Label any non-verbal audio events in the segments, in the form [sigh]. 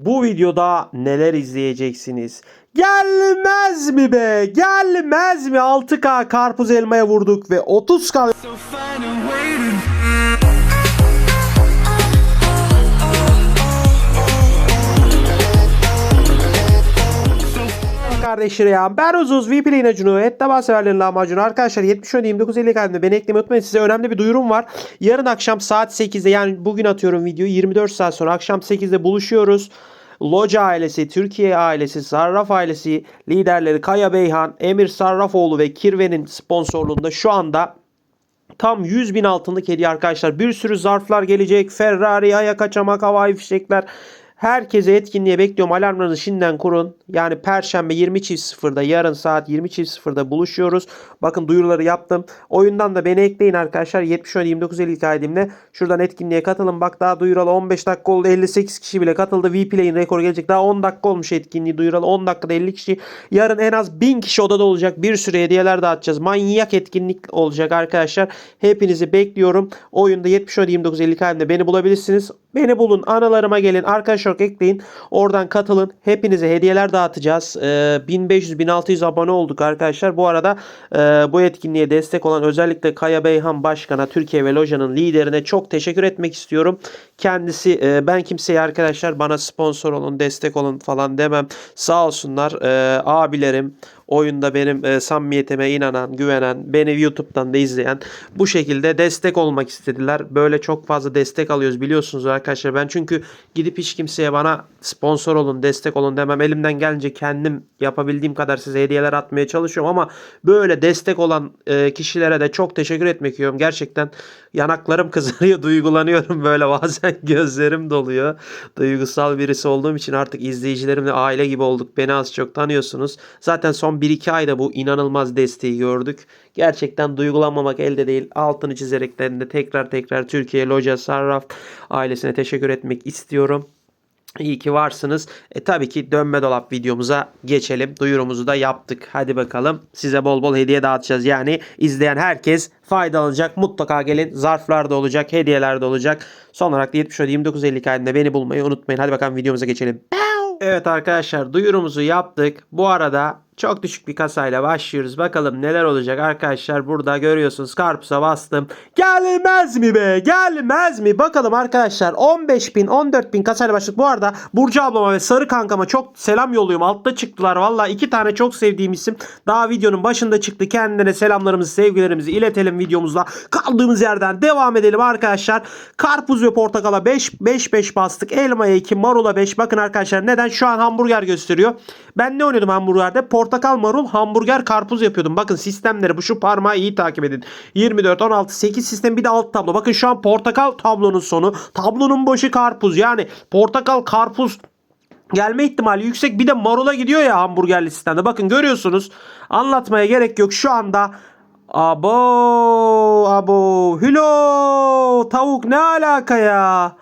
Bu videoda neler izleyeceksiniz? Gelmez mi be? Gelmez mi? 6K karpuz elmaya vurduk ve 30K So kardeşleri ya. Ben Uzuz, VP Lane Acunu, Ette severlerin lahmacunu. Arkadaşlar 70 ön 29 50 kalbinde beni eklemeyi unutmayın. Size önemli bir duyurum var. Yarın akşam saat 8'de yani bugün atıyorum videoyu 24 saat sonra akşam 8'de buluşuyoruz. Loca ailesi, Türkiye ailesi, Sarraf ailesi liderleri Kaya Beyhan, Emir Sarrafoğlu ve Kirve'nin sponsorluğunda şu anda Tam 100 bin altınlık hediye arkadaşlar. Bir sürü zarflar gelecek. Ferrari, aya kaçamak, havai fişekler. Herkese etkinliğe bekliyorum. Alarmlarınızı şimdiden kurun. Yani Perşembe 20.00'da yarın saat 20.00'da buluşuyoruz. Bakın duyuruları yaptım. Oyundan da beni ekleyin arkadaşlar. 70 ön 29 50 kaydımla. Şuradan etkinliğe katılın. Bak daha duyuralı 15 dakika oldu. 58 kişi bile katıldı. VPlay'in rekoru gelecek. Daha 10 dakika olmuş etkinliği duyuralı. 10 dakikada 50 kişi. Yarın en az 1000 kişi odada olacak. Bir sürü hediyeler dağıtacağız. Manyak etkinlik olacak arkadaşlar. Hepinizi bekliyorum. Oyunda 70 ön 29 50 kaydımda beni bulabilirsiniz. Beni bulun. Analarıma gelin. Arkadaşlar ekleyin. Oradan katılın. Hepinize hediyeler dağıtacağız. Ee, 1500-1600 abone olduk arkadaşlar. Bu arada e, bu etkinliğe destek olan özellikle Kaya Beyhan Başkan'a, Türkiye ve Loja'nın liderine çok teşekkür etmek istiyorum. Kendisi e, ben kimseye arkadaşlar bana sponsor olun, destek olun falan demem. Sağ olsunlar e, abilerim, oyunda benim e, samimiyetime inanan, güvenen, beni YouTube'dan da izleyen bu şekilde destek olmak istediler. Böyle çok fazla destek alıyoruz biliyorsunuz arkadaşlar. Ben çünkü gidip hiç kimseye bana sponsor olun, destek olun demem. Elimden gelince kendim yapabildiğim kadar size hediyeler atmaya çalışıyorum ama böyle destek olan e, kişilere de çok teşekkür etmek istiyorum. Gerçekten yanaklarım [laughs] kızarıyor, duygulanıyorum böyle bazen [laughs] gözlerim doluyor. Duygusal birisi olduğum için artık izleyicilerimle aile gibi olduk. Beni az çok tanıyorsunuz. Zaten son 1-2 ayda bu inanılmaz desteği gördük. Gerçekten duygulanmamak elde değil. Altını çizerekten de tekrar tekrar Türkiye Loca Sarraf ailesine teşekkür etmek istiyorum. İyi ki varsınız. E tabii ki dönme dolap videomuza geçelim. Duyurumuzu da yaptık. Hadi bakalım. Size bol bol hediye dağıtacağız. Yani izleyen herkes faydalanacak. Mutlaka gelin. Zarflar da olacak. Hediyeler de olacak. Son olarak da 70 29 50 kaydında beni bulmayı unutmayın. Hadi bakalım videomuza geçelim. Evet arkadaşlar duyurumuzu yaptık. Bu arada çok düşük bir kasayla başlıyoruz. Bakalım neler olacak arkadaşlar. Burada görüyorsunuz karpuza bastım. Gelmez mi be? Gelmez mi? Bakalım arkadaşlar 15 bin 14 bin kasayla başladık. Bu arada Burcu ablama ve Sarı kankama çok selam yolluyorum. Altta çıktılar. Valla iki tane çok sevdiğim isim. Daha videonun başında çıktı. Kendilerine selamlarımızı sevgilerimizi iletelim videomuzla. Kaldığımız yerden devam edelim arkadaşlar. Karpuz ve portakala 5 5 5 bastık. Elmaya 2 marula 5. Bakın arkadaşlar neden şu an hamburger gösteriyor. Ben ne oynuyordum hamburgerde? Portakal, marul, hamburger, karpuz yapıyordum. Bakın sistemleri bu şu parmağı iyi takip edin. 24, 16, 8 sistem bir de alt tablo. Bakın şu an portakal tablonun sonu. Tablonun başı karpuz. Yani portakal, karpuz gelme ihtimali yüksek. Bir de marula gidiyor ya hamburger listende. Bakın görüyorsunuz. Anlatmaya gerek yok. Şu anda abo abo hülo tavuk ne alaka ya?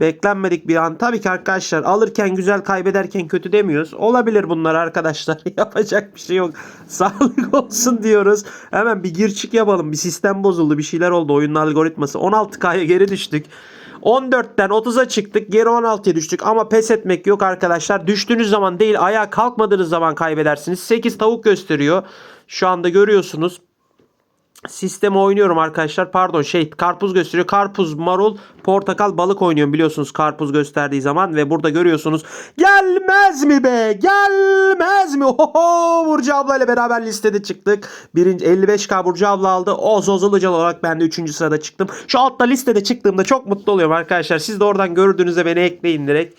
Beklenmedik bir an. Tabii ki arkadaşlar alırken güzel kaybederken kötü demiyoruz. Olabilir bunlar arkadaşlar. [laughs] Yapacak bir şey yok. [laughs] Sağlık olsun diyoruz. Hemen bir gir çık yapalım. Bir sistem bozuldu. Bir şeyler oldu. Oyunun algoritması. 16K'ya geri düştük. 14'ten 30'a çıktık. Geri 16'ya düştük. Ama pes etmek yok arkadaşlar. Düştüğünüz zaman değil ayağa kalkmadığınız zaman kaybedersiniz. 8 tavuk gösteriyor. Şu anda görüyorsunuz. Sistemi oynuyorum arkadaşlar. Pardon şey karpuz gösteriyor. Karpuz, marul, portakal, balık oynuyorum biliyorsunuz karpuz gösterdiği zaman. Ve burada görüyorsunuz. Gelmez mi be? Gelmez mi? Oho Burcu abla ile beraber listede çıktık. Birinci 55k Burcu abla aldı. Oz Oz olarak ben de 3. sırada çıktım. Şu altta listede çıktığımda çok mutlu oluyorum arkadaşlar. Siz de oradan gördüğünüzde beni ekleyin direkt.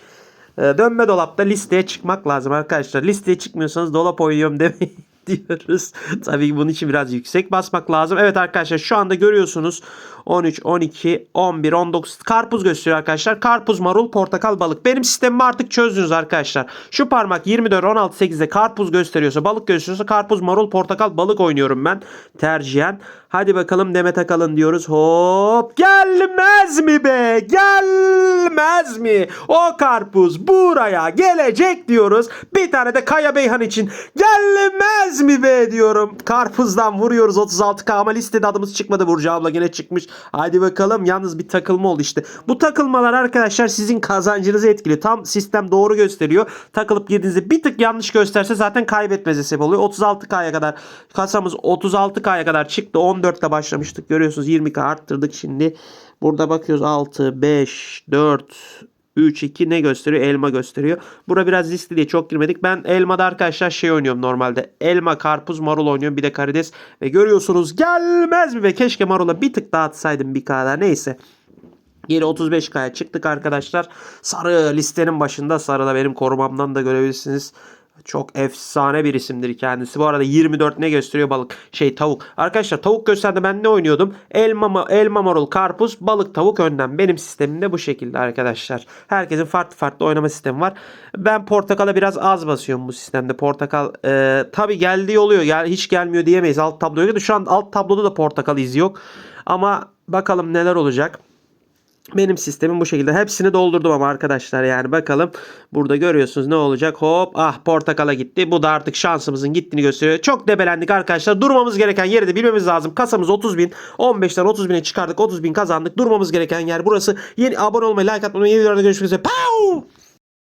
Ee, Dönme dolapta listeye çıkmak lazım arkadaşlar. Listeye çıkmıyorsanız dolap oynuyorum demeyin diyoruz. [laughs] Tabii bunun için biraz yüksek basmak lazım. Evet arkadaşlar şu anda görüyorsunuz 13, 12, 11, 19 karpuz gösteriyor arkadaşlar. Karpuz, marul, portakal, balık. Benim sistemimi artık çözdünüz arkadaşlar. Şu parmak 24, 16, 8'de karpuz gösteriyorsa, balık gösteriyorsa karpuz, marul, portakal, balık oynuyorum ben tercihen. Hadi bakalım Demet Akalın diyoruz. Hop gelmez mi be? Gelmez mi? O karpuz buraya gelecek diyoruz. Bir tane de Kaya Beyhan için gelmez mi be diyorum. Karpuzdan vuruyoruz 36k ama listede adımız çıkmadı. Burcu abla gene çıkmış. Hadi bakalım. Yalnız bir takılma oldu işte. Bu takılmalar arkadaşlar sizin kazancınızı etkiliyor. Tam sistem doğru gösteriyor. Takılıp girdiğinizde bir tık yanlış gösterse zaten kaybetmenize sebep oluyor. 36k'ya kadar kasamız 36k'ya kadar çıktı. 14'te başlamıştık. Görüyorsunuz 20k arttırdık şimdi. Burada bakıyoruz 6, 5, 4, 3, 2 ne gösteriyor? Elma gösteriyor. Bura biraz riskli diye çok girmedik. Ben elmada arkadaşlar şey oynuyorum normalde. Elma, karpuz, marul oynuyorum. Bir de karides. Ve görüyorsunuz gelmez mi? Ve keşke marula bir tık daha atsaydım bir kadar. Neyse. Geri 35K'ya çıktık arkadaşlar. Sarı listenin başında. Sarı da benim korumamdan da görebilirsiniz. Çok efsane bir isimdir kendisi. Bu arada 24 ne gösteriyor balık? Şey tavuk. Arkadaşlar tavuk gösterdi ben ne oynuyordum? Elma, ma- elma marul karpuz balık tavuk önden. Benim sistemimde bu şekilde arkadaşlar. Herkesin farklı farklı oynama sistemi var. Ben portakala biraz az basıyorum bu sistemde. Portakal e, tabi geldiği oluyor. Yani hiç gelmiyor diyemeyiz. Alt tabloya. Şu an alt tabloda da portakal izi yok. Ama bakalım neler olacak. Benim sistemim bu şekilde. Hepsini doldurdum ama arkadaşlar yani bakalım. Burada görüyorsunuz ne olacak. Hop ah portakala gitti. Bu da artık şansımızın gittiğini gösteriyor. Çok debelendik arkadaşlar. Durmamız gereken yeri de bilmemiz lazım. Kasamız 30 bin. 15'ten 30 bine çıkardık. 30 bin kazandık. Durmamız gereken yer burası. Yeni abone olmayı, like atmayı, yeni videolarda görüşmek üzere. Pow!